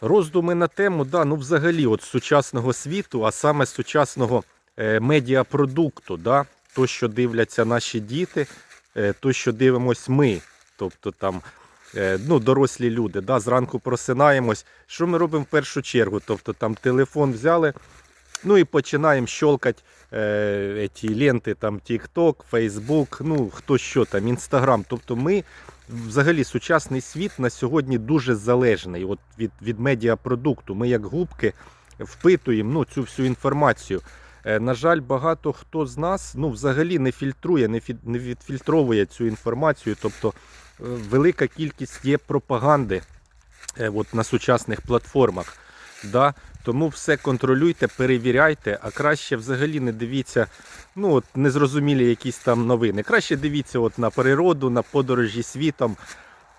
Роздуми на тему, да, ну взагалі от сучасного світу, а саме сучасного е, медіапродукту, да, то, що дивляться наші діти, е, то, що дивимось ми, тобто там е, ну, дорослі люди, да, зранку просинаємось. Що ми робимо в першу чергу? Тобто там телефон взяли, ну і починаємо щелкати е, ті ленти, там TikTok, Facebook, ну хто що там, Instagram. Тобто ми взагалі сучасний світ на сьогодні дуже залежний от від, від медіапродукту. Ми як губки впитуємо ну, цю всю інформацію. Е, На жаль, багато хто з нас ну, взагалі не фільтрує, не, фі- не відфільтровує цю інформацію. Тобто е, велика кількість є пропаганди е, от, на сучасних платформах. Да? Тому все контролюйте, перевіряйте, а краще взагалі не дивіться ну, от, незрозумілі якісь там новини. Краще дивіться от, на природу, на подорожі світом.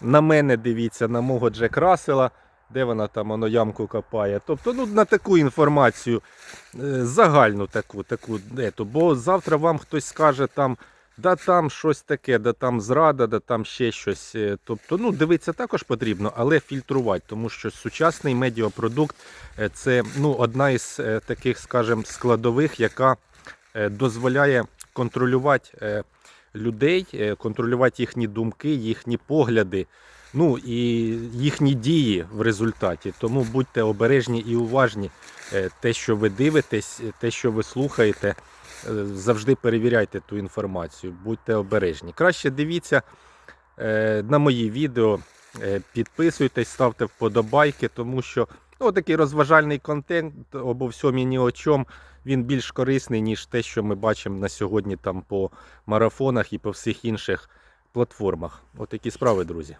На мене дивіться, на мого Джек Рассела, де вона там воно ямку копає. Тобто ну, на таку інформацію, е, загальну таку, таку ету. бо завтра вам хтось скаже там. Да там щось таке, да там зрада, да там ще щось. Е, Тобто, ну, дивитися також потрібно, але фільтрувати, тому що сучасний медіапродукт е, це ну, одна із е, таких, скажімо, складових, яка дозволяє контролювати людей, контролювати їхні думки, їхні погляди, ну і їхні дії в результаті. Тому будьте обережні і уважні. Те, що ви дивитесь, те, що ви слухаєте, завжди перевіряйте ту інформацію, будьте обережні. Краще дивіться е, на мої відео, е, підписуйтесь, ставте вподобайки, тому що ну, такий розважальний контент обо всьому і ні о чому, він більш корисний, ніж те, що ми бачимо на сьогодні там по марафонах і по всіх інших платформах. Отакі справи, друзі.